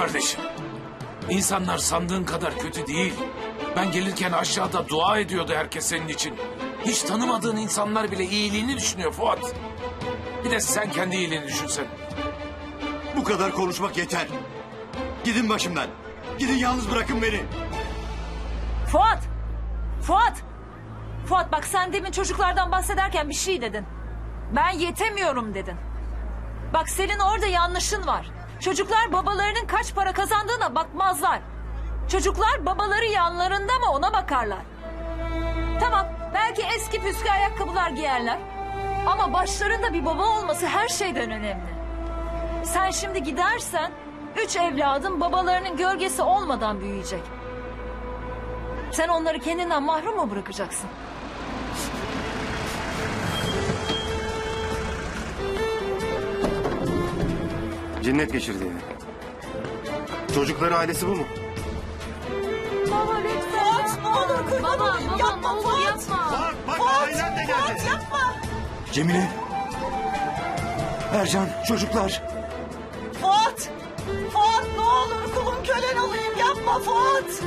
Kardeşim, insanlar sandığın kadar kötü değil. Ben gelirken aşağıda dua ediyordu herkes senin için. Hiç tanımadığın insanlar bile iyiliğini düşünüyor Fuat. Bir de sen kendi iyiliğini düşünsen. Bu kadar konuşmak yeter. Gidin başımdan. Gidin yalnız bırakın beni. Fuat! Fuat! Fuat bak sen demin çocuklardan bahsederken bir şey dedin. Ben yetemiyorum dedin. Bak senin orada yanlışın var. Çocuklar babalarının kaç para kazandığına bakmazlar. Çocuklar babaları yanlarında mı ona bakarlar. Tamam belki eski püskü ayakkabılar giyerler. Ama başlarında bir baba olması her şeyden önemli. Sen şimdi gidersen üç evladın babalarının gölgesi olmadan büyüyecek. Sen onları kendinden mahrum mu bırakacaksın? Cinnet geçirdi yani. Çocukları ailesi bu mu? Baba lütfen. Fuat ne olur kurban Baba, olayım baba, yapma olur Fuat. yapma. Bak bak Fuat, ailen de geldi. Fuat yapma. Cemile. Ercan çocuklar. Fuat. Fuat ne olur kulun kölen olayım yapma Fuat.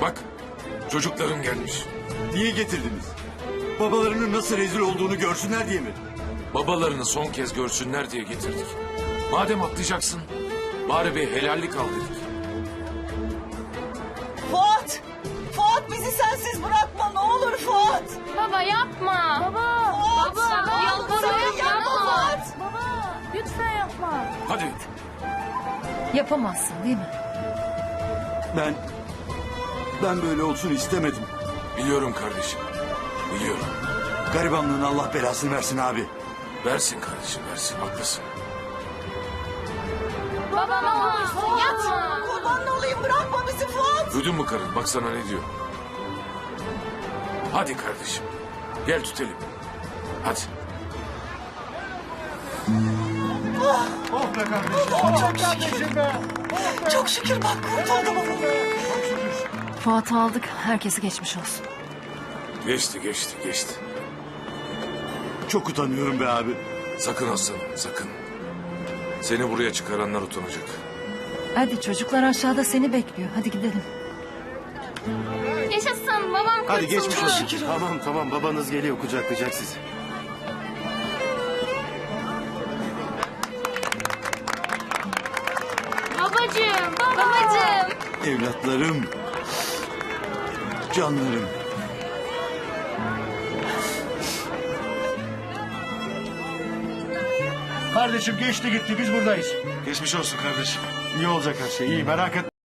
Bak, çocukların gelmiş. Niye getirdiniz? Babalarının nasıl rezil olduğunu görsünler diye mi? Babalarını son kez görsünler diye getirdik. Madem atlayacaksın, bari bir helallik al dedik. Fuat. Fuat bizi sensiz bırakma ne olur Fuat. Baba yapma. Baba. Fuat. Baba, yalvarırım, sakın yapma yapma. Fuat. Baba lütfen yapma. Hadi, Yapamazsın değil mi? Ben... Ben böyle olsun istemedim. biliyorum kardeşim. Biliyorum. Garibanlığın Allah belasını versin abi. Versin kardeşim, versin. Haklısın. Baba ne olursun yapma. Kurban olayım bırakma bizi Fuat. Duydun mu karın? Bak sana ne diyor. Hadi kardeşim. Gel tütelim. Hadi. Çok şükür bak kurtuldum. Fuat'ı aldık. Herkesi geçmiş olsun. Geçti, geçti, geçti. Çok utanıyorum be abi. Sakın aslanım, sakın. Seni buraya çıkaranlar utanacak. Hadi çocuklar aşağıda seni bekliyor. Hadi gidelim. Yaşasın babam kurtuldu. Hadi geçmiş olsun. Tamam tamam babanız geliyor kucaklayacak sizi. Babacığım. Babacığım. Evlatlarım. Canlarım. Kardeşim geçti gitti biz buradayız. Geçmiş olsun kardeşim. İyi olacak her şey iyi merak etme.